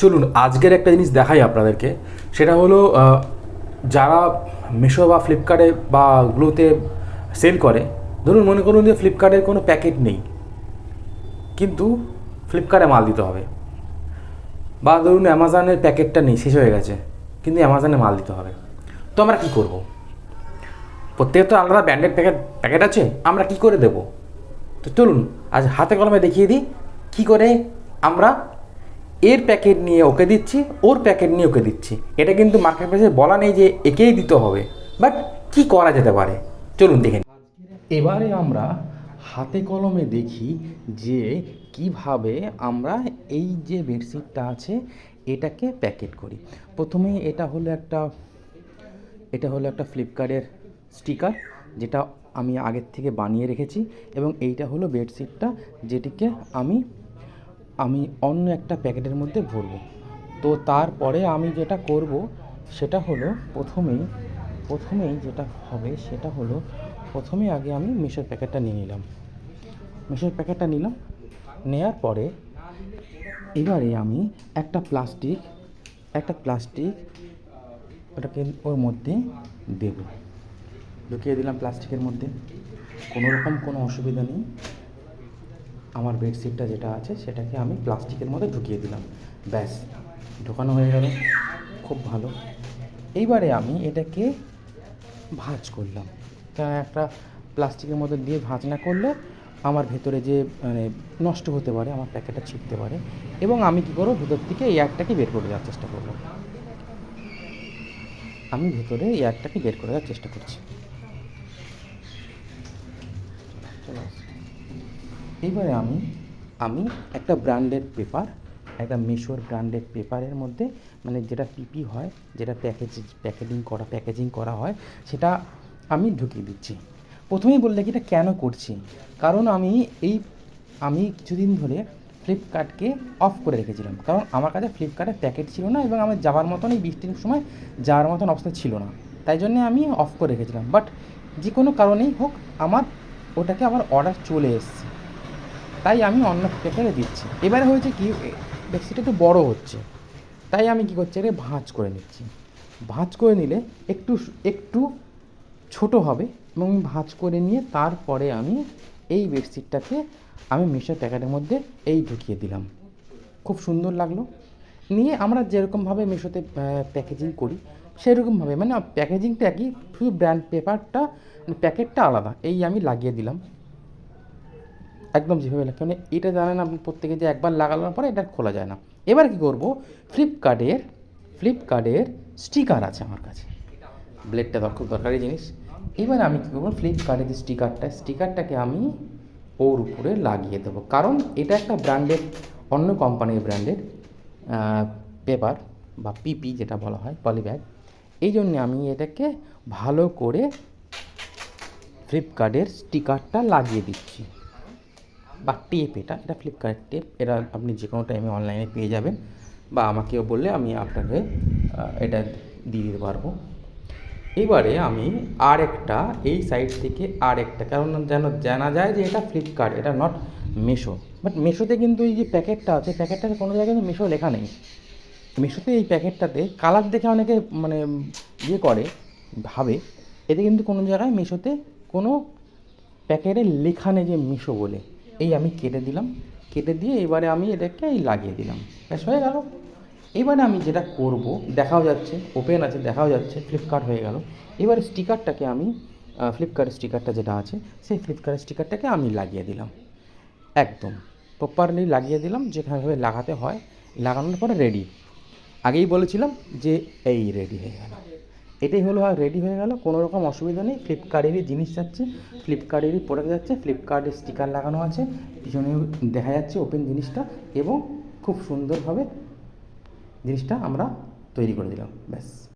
চলুন, আজকের একটা জিনিস দেখাই আপনাদেরকে। সেটা হলো যারা মিশো বা ফ্লিপকার্টে বা গ্লোতে সেল করে, ধরুন মনে করুন যে ফ্লিপকার্টের কোনো প্যাকেট নেই, কিন্তু ফ্লিপকার্টে মাল দিতে হবে। বা ধরুন অ্যামাজনের প্যাকেটটা নেই, শেষ হয়ে গেছে, কিন্তু অ্যামাজনে মাল দিতে হবে। তো আমরা কী করব? প্রত্যেকের তো আলাদা ব্র্যান্ডেড প্যাকেট প্যাকেট আছে, আমরা কি করে দেব? তো চলুন, আজ হাতে কলমে দেখিয়ে দিই, কী করে আমরা এর প্যাকেট নিয়ে ওকে দিচ্ছি, ওর প্যাকেট নিয়ে ওকে দিচ্ছি। এটা কিন্তু মার্কেট প্লেসে বলা নেই যে একেই দিতে হবে, বাট কি করা যেতে পারে? চলুন দেখে এবারে আমরা হাতে কলমে দেখি যে কীভাবে আমরা এই যে বেডশিটটা আছে, এটাকে প্যাকেট করি। প্রথমে এটা হলো একটা, এটা হলো একটা ফ্লিপকার্টের স্টিকার, যেটা আমি আগের থেকে বানিয়ে রেখেছি, এবং এইটা হলো বেডশিটটা যেটিকে আমি আমি অন্য একটা প্যাকেটের মধ্যে ভরবো। তো তারপরে আমি যেটা করব, সেটা হলো প্রথমেই প্রথমেই যেটা হবে, সেটা হলো প্রথমে আগে আমি মিশোর প্যাকেটটা নিয়ে নিলাম। মিশোর প্যাকেটটা নিলাম, নেয়ার পরে এবারে আমি একটা প্লাস্টিক একটা প্লাস্টিক ওটাকে ওর মধ্যে দেব। ঢুকিয়ে দিলাম প্লাস্টিকের মধ্যে। কোনো রকম কোনো অসুবিধা নেই। আমার বেডশিটটা যেটা আছে, সেটাকে আমি প্লাস্টিকের মধ্যে ঢুকিয়ে দিলাম। ব্যাস, ঢোকানো হয়ে গেল। খুব ভালো। এইবারে আমি এটাকে ভাঁজ করলাম। কারণ একটা প্লাস্টিকের মধ্যে দিয়ে ভাঁজ না করলে আমার ভেতরে যে মানে নষ্ট হতে পারে, আমার প্যাকেটটা ছিটতে পারে। এবং আমি কী করব, ভেতর থেকে এয়ারটাকে বের করে দেওয়ার চেষ্টা করব। আমি ভেতরে এয়ারটাকে বের করে দেওয়ার চেষ্টা করছি। এইবারে আমি আমি একটা ব্র্যান্ডেড পেপার একটা মিশোর ব্র্যান্ডেড পেপারের মধ্যে মানে যেটা পিপি হয়, যেটা প্যাকেজ প্যাকেজিং করা প্যাকেজিং করা হয়, সেটা আমি ঢুকিয়ে দিচ্ছি। প্রথমেই বললে কি এটা কেন করছি? কারণ আমি এই, আমি কিছুদিন ধরে ফ্লিপকার্টকে অফ করে রেখেছিলাম। কারণ আমার কাছে ফ্লিপকার্টের প্যাকেট ছিল না এবং আমার যাওয়ার মতন এই বৃষ্টির সময় যাওয়ার মতন অবস্থা ছিল না। তাই জন্যে আমি অফ করে রেখেছিলাম। বাট যে কোনো কারণেই হোক, আমার ওটাকে আবার অর্ডার চলে এসছে। তাই আমি অন্য প্যাকেটে দিচ্ছি। এবারে হয়েছে কি বেডশিটটা একটু বড় হচ্ছে। তাই আমি কী করছি, এটাকে ভাঁজ করে নিচ্ছি। ভাঁজ করে নিলে একটু একটু ছোট হবে এবং ভাঁজ করে নিয়ে তারপরে আমি এই বেডশিটটাকে আমি মিশো প্যাকেটের মধ্যে এই ঢুকিয়ে দিলাম। খুব সুন্দর লাগল। নিয়ে আমরা যেরকমভাবে মিশোতে প্যাকেজিং করি, সেরকমভাবে মানে প্যাকেজিংটা একই শুধু ব্র্যান্ড পেপারটা প্যাকেটটা আলাদা, এই আমি লাগিয়ে দিলাম। একদম যেভাবে লাগে। মানে এটা জানেন আপনি প্রত্যেকে যে একবার লাগানোর পরে এটা খোলা যায় না। এবার কি করব? ফ্লিপকার্টের ফ্লিপকার্টের স্টিকার আছে আমার কাছে। ব্লেডটা খুব দরকারি জিনিস। এবার আমি কী করব? ফ্লিপকার্টের যে স্টিকারটা স্টিকারটাকে আমি ওর উপরে লাগিয়ে দেবো। কারণ এটা একটা ব্র্যান্ডেড অন্য কোম্পানির ব্র্যান্ডের পেপার বা পিপি যেটা বলা হয় পলিব্যাগ এই জন্যে আমি এটাকে ভালো করে ফ্লিপকার্টের স্টিকারটা লাগিয়ে দিচ্ছি। বা টেপ এটা এটা ফ্লিপকার্ট টেপ এটা আপনি যে কোনো টাইমে অনলাইনে পেয়ে যাবেন বা আমাকেও বললে আমি আপনাকে এটা দিয়ে দিতে পারব। এবারে আমি আর একটা এই সাইড থেকে আর একটা কারণ যেন, জানা যায় যে এটা ফ্লিপকার্ট এটা নট মেশো বাট মেশোতে কিন্তু এই যে প্যাকেটটা আছে প্যাকেটটাতে কোনো জায়গায় কিন্তু মেশো লেখা নেই। মিশোতে এই প্যাকেটটাতে কালার দেখে অনেকে মানে ইয়ে করে, ভাবে। এতে কিন্তু কোনো জায়গায় মিশোতে কোনো প্যাকেটে লেখা নেই যে মিশো বলে। এই আমি কেটে দিলাম। কেটে দিয়ে এবারে আমি এটাকে এই লাগিয়ে দিলাম। ব্যাস, হয়ে গেল। এবারে আমি যেটা করব, দেখাও যাচ্ছে ওপেন আছে, দেখাও যাচ্ছে ফ্লিপকার্ট হয়ে গেল। এবারে স্টিকারটাকে আমি ফ্লিপকার্টের স্টিকারটা যেটা আছে, সেই ফ্লিপকার্টের স্টিকারটাকে আমি লাগিয়ে দিলাম। একদম প্রপারলি লাগিয়ে দিলাম, যেভাবে লাগাতে হয়, লাগানোর পরে রেডি আগেই বলেছিলাম যে এই রেডি হয়ে গেল। এটাই হলো আর রেডি হয়ে গেল। কোনো রকম অসুবিধা নেই। ফ্লিপকার্টেরই জিনিস যাচ্ছে, ফ্লিপকার্টেরই প্রোডাক্ট যাচ্ছে, ফ্লিপকার্টের স্টিকার লাগানো আছে। পিছনে দেখা যাচ্ছে ওপেন জিনিসটা এবং খুব সুন্দরভাবে জিনিসটা আমরা তৈরি করে দিলাম। ব্যাস।